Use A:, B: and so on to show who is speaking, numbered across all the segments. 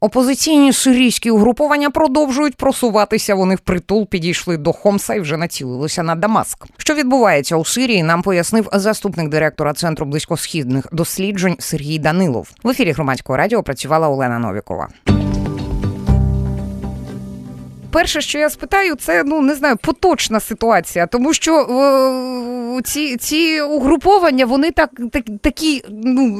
A: Опозиційні сирійські угруповання продовжують просуватися. Вони впритул підійшли до Хомса і вже націлилися на Дамаск. Що відбувається у Сирії, нам пояснив заступник директора центру близькосхідних досліджень Сергій Данилов. В ефірі громадського радіо працювала Олена Новікова. Перше, що я спитаю, це ну не знаю, поточна ситуація, тому що е, ці ці угруповання вони так, так такі ну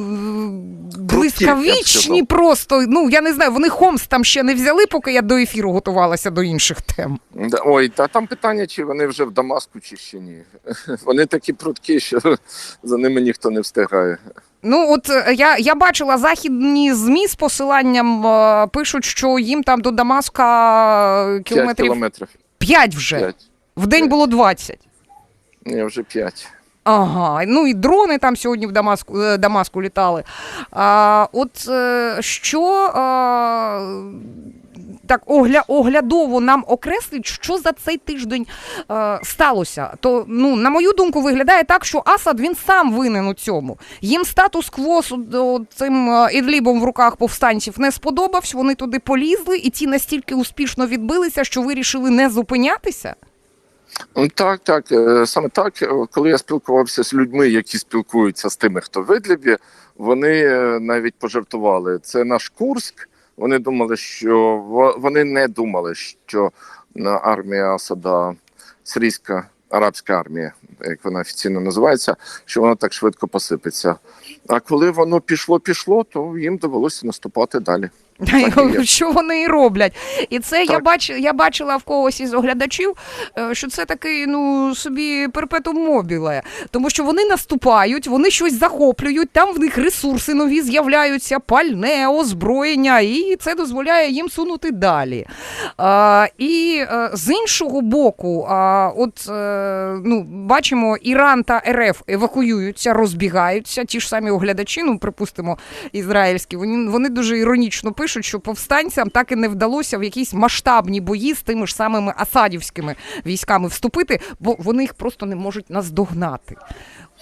A: блискавічні, просто ну я не знаю. Вони Хомс там ще не взяли, поки я до ефіру готувалася до інших тем.
B: Ой, та там питання, чи вони вже в Дамаску, чи ще ні. Вони такі прудкі, що за ними ніхто не встигає.
A: Ну, от е, я я бачила західні змі з посиланням е, пишуть, що їм там до Дамаска кілометрів 5
B: кілометрів.
A: 5 вже. 5. В день 5. було 20.
B: Ні, вже 5.
A: Ага, ну і дрони там сьогодні в Дамаску е, Дамаску літали. А, От що а, так огля, оглядово нам окреслить, що за цей тиждень е, сталося. То ну на мою думку, виглядає так, що Асад він сам винен у цьому. Їм статус-кво цим е, ідлібом в руках повстанців не сподобався. Вони туди полізли, і ті настільки успішно відбилися, що вирішили не зупинятися.
B: Так, так, е, саме так, коли я спілкувався з людьми, які спілкуються з тими, хто в Ідлібі, вони е, навіть пожартували. Це наш Курськ. Вони думали, що вони не думали, що армія Асада, сирійська арабська армія, як вона офіційно називається, що вона так швидко посипеться. А коли воно пішло, пішло, то їм довелося наступати далі.
A: Що вони і роблять, і це так. я бач, я бачила в когось із оглядачів, е, що це такий ну собі перпетум мобіле, тому що вони наступають, вони щось захоплюють. Там в них ресурси нові з'являються, пальне, озброєння, і це дозволяє їм сунути далі. А, І а, е, з іншого боку, а, от а, е, ну бачимо, Іран та РФ евакуюються, розбігаються. Ті ж самі оглядачі, ну припустимо, ізраїльські, вони, вони дуже іронічно пишуть пишуть, що повстанцям так і не вдалося в якісь масштабні бої з тими ж самими асадівськими військами вступити, бо вони їх просто не можуть наздогнати.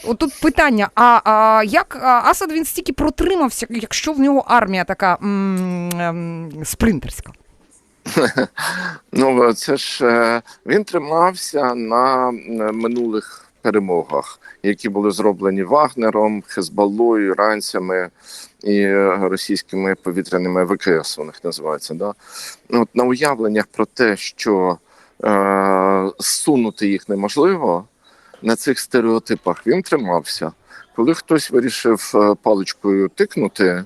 A: От тут питання: а а як Асад він стільки протримався, якщо в нього армія така м- м- спринтерська?
B: Ну це ж е, він тримався на минулих перемогах, які були зроблені Вагнером, Хезбалою, іранцями і російськими повітряними ВКС. У них називається. Да? Ну, от На уявленнях про те, що е, сунути їх неможливо, на цих стереотипах він тримався. Коли хтось вирішив е, паличкою тикнути,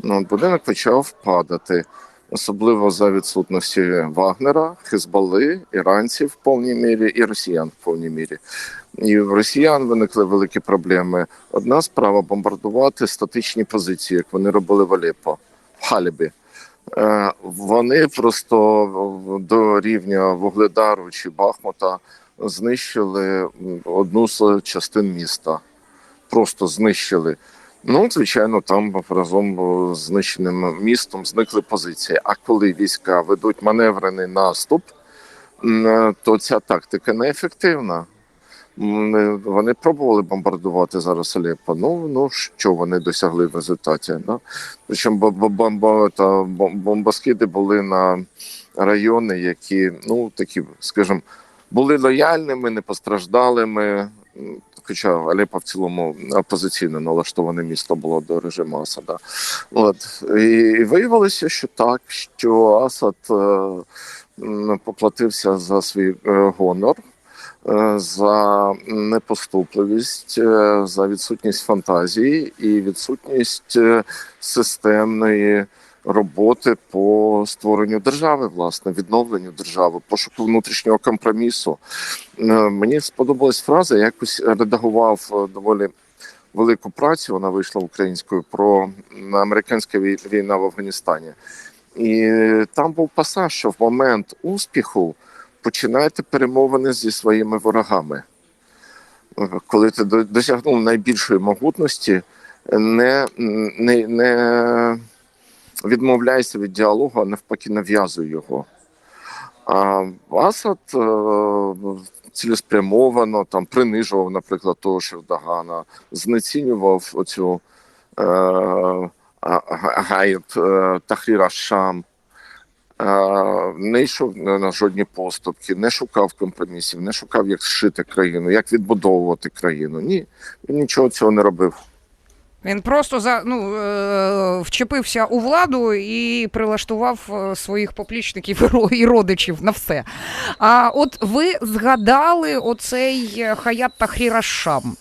B: ну, будинок почав падати особливо за відсутності Вагнера, Хизбали, іранців в повній мірі і росіян в повній мірі. І в росіян виникли великі проблеми. Одна справа бомбардувати статичні позиції, як вони робили в Алеппо, в Халібі. Е, вони просто до рівня Вугледару чи Бахмута знищили одну з частин міста. Просто знищили. Ну, звичайно, там разом з знищеним містом зникли позиції. А коли війська ведуть маневрений наступ, то ця тактика неефективна. Вони пробували бомбардувати зараз Алеппо. Ну ну що вони досягли в результаті? Да? Причому бомба та бомбоскиди були на райони, які ну такі, скажімо, були лояльними, не постраждалими хоча Алеппо в цілому опозиційно налаштоване місто було до режиму Асада. От і виявилося, що так, що Асад е, поплатився за свій е, гонор. Е, за непоступливість, за відсутність фантазії і відсутність системної роботи по створенню держави, власне, відновленню держави, пошуку внутрішнього компромісу. Е, мені сподобалась фраза, я якось редагував е, доволі велику працю. Вона вийшла українською про американська війна в Афганістані. І там був пасаж, що в момент успіху починаєте перемовини зі своїми ворогами. Е, коли ти досягнув найбільшої могутності, не, не, не відмовляється від діалогу, а навпаки, нав'язує його. А Асад е, цілеспрямовано там принижував, наприклад, того Шердогана, знецінював оцю е, Гаєт е, Тахріра Шам. Е, Не йшов на жодні поступки, не шукав компромісів, не шукав, як зшити країну, як відбудовувати країну. Ні, він нічого цього не робив.
A: Він просто за ну е, вчепився у владу і прилаштував е, своїх поплічників і родичів на все. А от ви згадали оцей е, Хаят та Шам.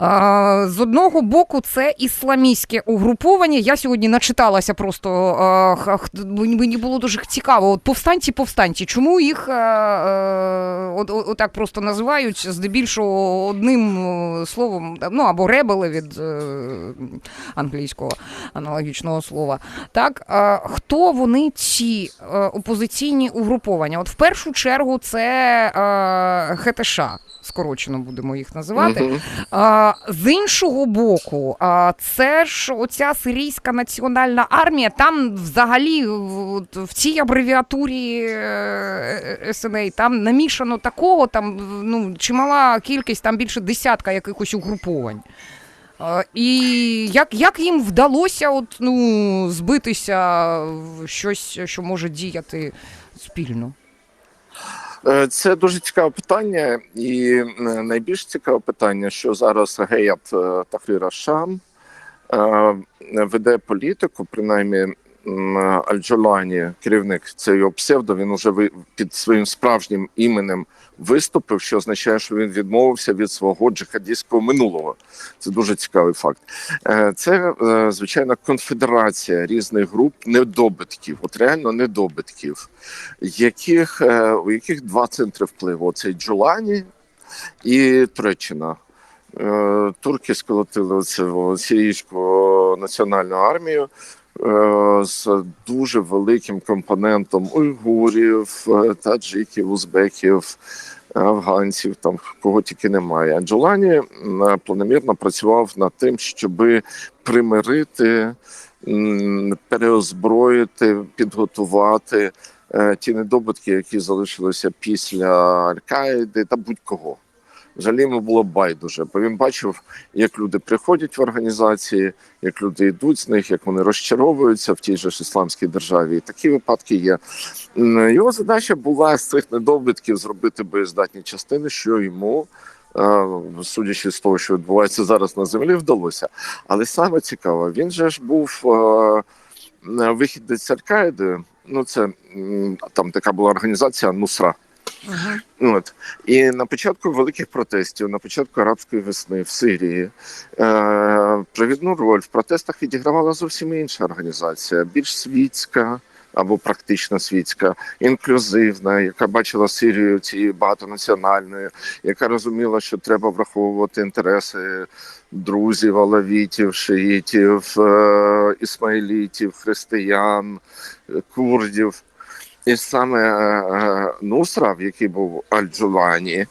A: З одного боку, це ісламістське угруповання. Я сьогодні начиталася просто мені було дуже цікаво. От повстанці, повстанці, чому їх а, а, от, от, отак просто називають здебільшого одним е, словом, ну або ребели від е, англійського аналогічного слова. Так, хто вони ці е, опозиційні угруповання? От в першу чергу це е, ХТШ, скорочено будемо їх називати.
B: Мгм.
A: А, з іншого боку, а, це ж оця сирійська національна армія, там взагалі в- в цій абревіатурі е, СНА там намішано такого, там ну, чимала кількість, там більше десятка якихось угруповань. І як, як їм вдалося от, ну, збитися в щось, що може діяти спільно?
B: Е, Це дуже цікаве питання, і найбільш цікаве питання, що зараз Геят е, Тахріра Шам е, веде політику, принаймні Аль-Джолані, керівник це його псевдо, він уже під своїм справжнім іменем виступив, що означає, що він відмовився від свого джихадістського минулого. Це дуже цікавий факт. Е, Це е, звичайно конфедерація різних груп недобитків, от реально недобитків яких, е, у яких два центри впливу: оцей Джулані і Туреччина. Турки сколотили цю сирійську національну армію з дуже великим компонентом уйгурів, е, таджиків, узбеків, афганців, там кого тільки немає. А Джулані м, планомірно працював над тим, щоби примирити, переозброїти, підготувати е, ті недобитки, які залишилися після Аль-Каїди та будь-кого. Взагалі йому було байдуже, бо він бачив, як люди приходять в організації, як люди йдуть з них, як вони розчаровуються в тій же ж ісламській державі. І такі випадки є. Його задача була з цих недобитків зробити боєздатні частини, що йому, е, судячи з того, що відбувається зараз на землі, вдалося. Але саме цікаво, він же ж був е, вихідець Аль-Каїди. Ну, це там така була організація Нусра.
A: Угу.
B: От і на початку великих протестів, на початку арабської весни в Сирії, е, провідну роль в протестах відігравала зовсім інша організація, більш світська або практично світська, інклюзивна, яка бачила Сирію цією багатонаціональною, яка розуміла, що треба враховувати інтереси друзів, алавітів, шиїтів, е, ісмаїлітів, християн, курдів. І саме е, Нусра, в який був Аль-Джулані,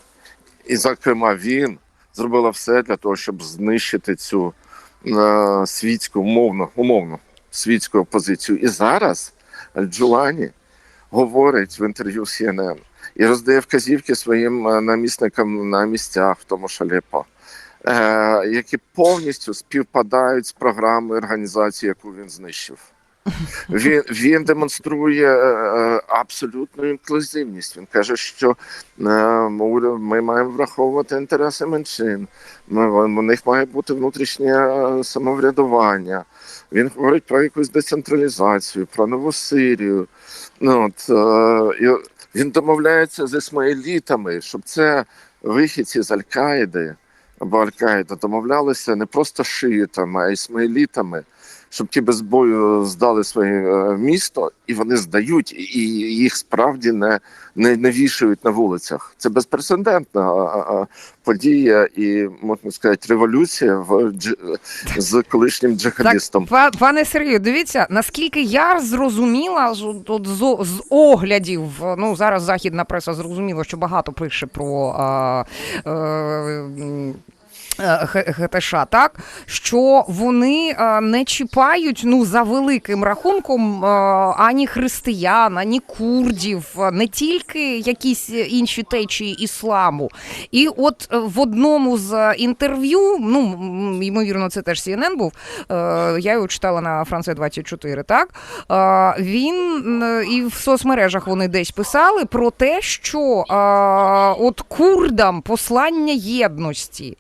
B: і, зокрема, він зробила все для того, щоб знищити цю е, світську умовно, умовно світську опозицію. І зараз Аль-Джулані говорить в інтерв'ю CNN і роздає вказівки своїм е, намісникам на місцях, в тому е, які повністю співпадають з програмою організації, яку він знищив. Він, він демонструє е, абсолютну інклюзивність. Він каже, що е, ми маємо враховувати інтереси меншин. У них має бути внутрішнє е, самоврядування. Він говорить про якусь децентралізацію, про нову Сирію. Ну, от, е, він домовляється з ісмаїлітами, щоб це вихідці з Аль-Каїди або Аль-Каїда домовлялися не просто шиїтами, а ісмаїлітами щоб ті без бою здали своє е, місто, і вони здають, і їх справді не, не, не вішають на вулицях. Це безпрецедентна а, а, подія і можна сказати революція в дж- з колишнім джихадистом.
A: Па- Пане Сергію, дивіться, наскільки я зрозуміла от, з, з оглядів, ну зараз західна преса зрозуміла, що багато пише про а, м, е, ГТШ, так що вони е, не чіпають ну за великим рахунком е, ані християн, ані курдів, е, не тільки якісь інші течії ісламу. І от е, в одному з інтерв'ю, ну ймовірно, це теж CNN був. е, Я його читала на Франце 24, так е, він е, і в соцмережах вони десь писали про те, що е, от курдам послання єдності.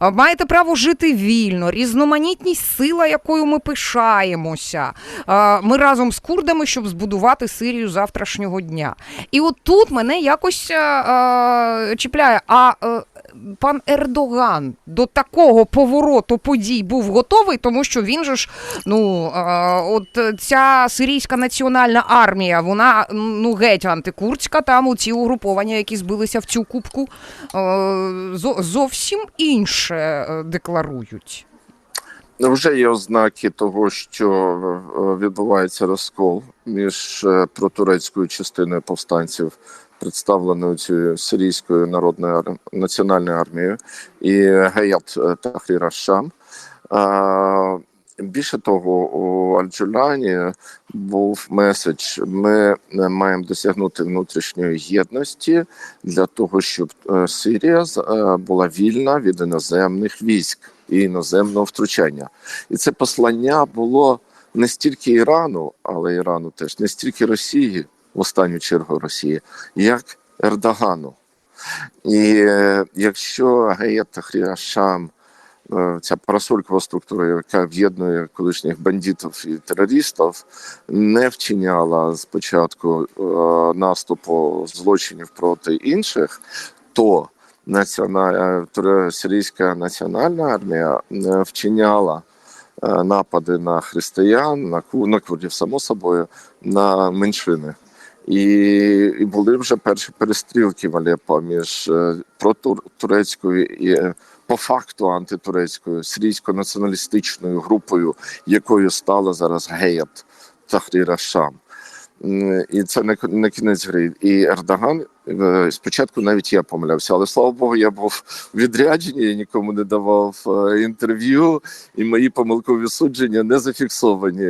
A: Маєте право жити вільно, різноманітність сила, якою ми пишаємося. Ми разом з курдами, щоб збудувати Сирію завтрашнього дня. І от тут мене якось а, а, чіпляє. А е, пан Ердоган до такого повороту подій був готовий, тому що він же ж, ну от ця сирійська національна армія, вона ну геть антикурдська, там у ці угруповання, які збилися в цю кубку, зо- зовсім інше е, декларують.
B: Вже є ознаки того, що е, відбувається розкол між е, протурецькою частиною повстанців, представленою цією сирійською народною національною армією, і Гаят е, Тахрір Аш-Шам. Більше того, у Аль-Джуляні був меседж: ми е, маємо досягнути внутрішньої єдності для того, щоб е, Сирія була вільна від іноземних військ і іноземного втручання. І це послання було не стільки Ірану, але Ірану теж не стільки Росії, в останню чергу Росії, як Ердогану. І е, якщо Гаєт Тахрір Шам, е, ця парасолькова структура, яка об'єднує колишніх бандитів і терористів, не вчиняла спочатку е, наступу злочинів проти інших, то національна сирійська національна армія вчиняла напади на християн, на курдів, само собою, на меншини. І, і були вже перші перестрілки в Алеппо між е, протурецькою і е, по факту антитурецькою сирійсько-націоналістичною групою, якою стала зараз Геят Тахріра Шам. І це не, не кінець гри. І Ердоган спочатку навіть я помилявся, але слава Богу, я був відрядженні, я нікому не давав е, інтерв'ю, і мої помилкові судження не зафіксовані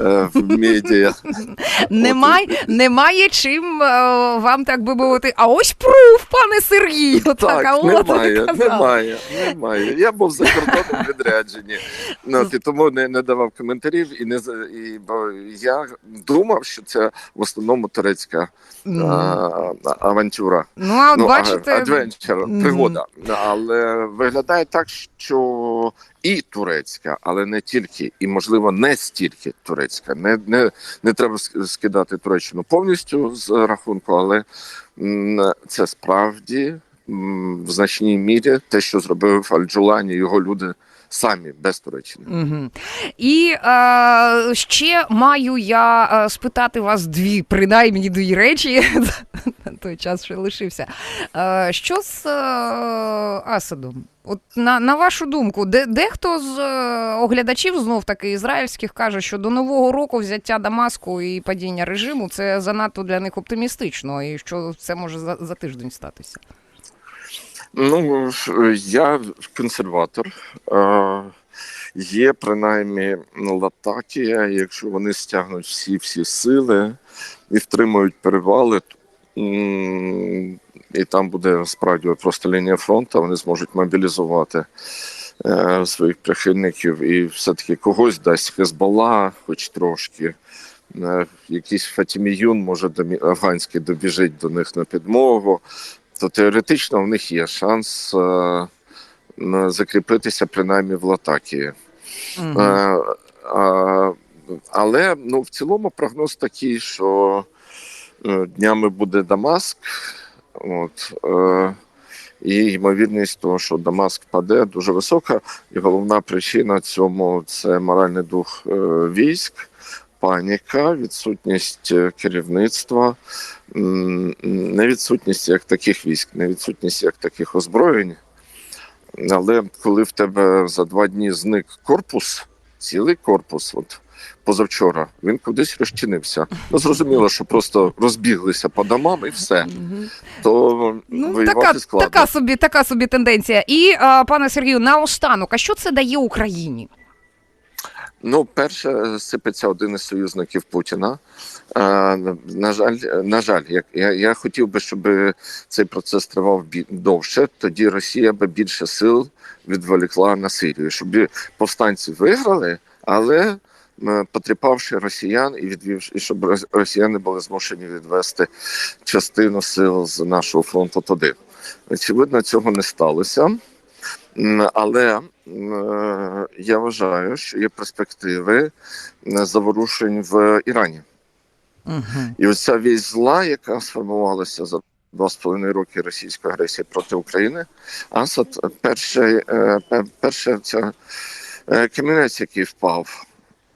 B: е, в медіа.
A: Немає, немає чим е, вам так би мовити. А ось пруф, пане Сергію. Так,
B: немає, немає, немає. Я був за кордоном відрядженні. Ну, і тому не, не давав коментарів, і не і я думав, що це в основному турецька а, авантюра.
A: Ну, а от
B: ну,
A: бачите,
B: адвенчер, пригода. Але виглядає так, що і турецька, але не тільки, і можливо не стільки турецька. Не, не, не треба скидати Туреччину повністю з рахунку, але це справді в значній мірі те, що зробив Аль-Джулані, його люди самі без Туреччини.
A: Угу. І е, ще маю я е, спитати вас дві, принаймні дві речі. На Той час ще лишився. Е, що з е, Асадом? От на, на вашу думку, де, дехто з е, оглядачів, знов таки ізраїльських, каже, що до нового року взяття Дамаску і падіння режиму це занадто для них оптимістично, і що це може за, за тиждень статися.
B: Ну, я консерватор. Е, Є принаймні Латакія, якщо вони стягнуть всі всі сили і втримують перевали, і там буде справді просто лінія фронту, вони зможуть мобілізувати е, своїх прихильників і все-таки когось дасть Хезбола, хоч трошки. Е, Якийсь Фатіміюн, може, домі- афганський добіжить до них на підмогу то теоретично в них є шанс е, закріпитися принаймні в Латакії.
A: Угу.
B: Е, а, але ну, в цілому прогноз такий, що е, днями буде Дамаск. От, е, і ймовірність того, що Дамаск паде, дуже висока. І головна причина цьому це моральний дух е, військ, паніка, відсутність е, керівництва, м, не відсутність як таких військ, не відсутність як таких озброєнь. Але коли в тебе за два дні зник корпус, цілий корпус, от позавчора, він кудись розчинився. Ну зрозуміло, що просто розбіглися по домам і все. То
A: Ну,
B: воювати
A: така,
B: складно.
A: така собі, така собі тенденція. І а, пане Сергію, наостанок, а що це дає Україні?
B: Ну, перше, сипеться один із союзників Путіна. Е, на жаль, на жаль, як я, я хотів би, щоб цей процес тривав довше. Тоді Росія би більше сил відволікла на Сирію, щоб повстанці виграли, але е, потріпавши росіян і відвівши, щоб росіяни були змушені відвести частину сил з нашого фронту туди. Очевидно, цього не сталося. Але е, я вважаю, що є перспективи е, заворушень в Ірані.
A: Угу.
B: І оця вісь зла, яка сформувалася за два з половиною роки російської агресії проти України, Асад перший, е, пе- перше ця е, камінець, який впав,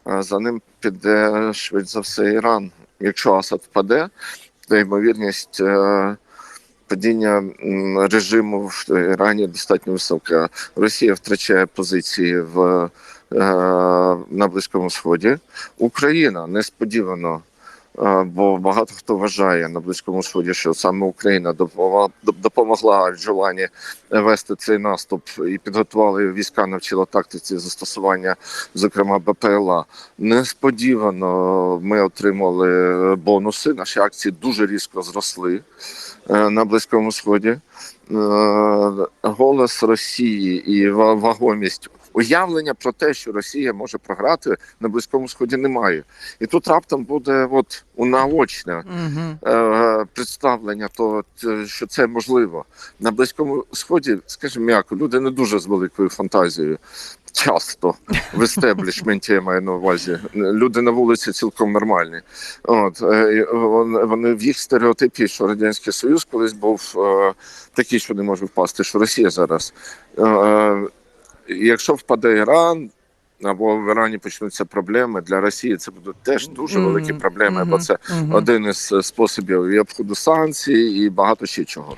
B: за ним піде швидше за все Іран. Якщо Асад впаде, то ймовірність е, падіння режиму в Ірані достатньо висока. Росія втрачає позиції в е, на Близькому Сході. Україна несподівано Е, Бо багато хто вважає на близькому сході, що саме Україна допомогла Джолані вести цей наступ і підготували війська, навчила тактиці застосування, зокрема БПЛА. Несподівано ми отримали бонуси. Наші акції дуже різко зросли на близькому сході. Е, Голос Росії і вагомість уявлення про те, що Росія може програти на близькому сході, немає. І тут раптом буде от унаочне
A: Угу.
B: е, представлення, то що це можливо на близькому сході, скажімо м'яко, люди не дуже з великою фантазією. Часто в естеблішменті я маю на увазі. Люди на вулиці цілком нормальні. От е, вони, в їх стереотипі, що радянський союз колись був е, такий, що не може впасти, що Росія зараз. Е, якщо впаде Іран. Або в Ірані почнуться проблеми для Росії. Це будуть теж дуже великі проблеми, бо це один із способів і обходу санкцій, і багато ще чого.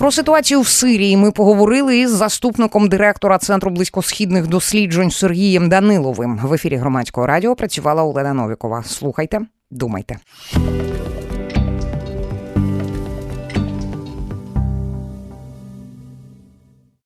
A: Про ситуацію в Сирії ми поговорили із заступником директора Центру близькосхідних досліджень Сергієм Даниловим. В ефірі громадського радіо працювала Олена Новікова. Слухайте, думайте.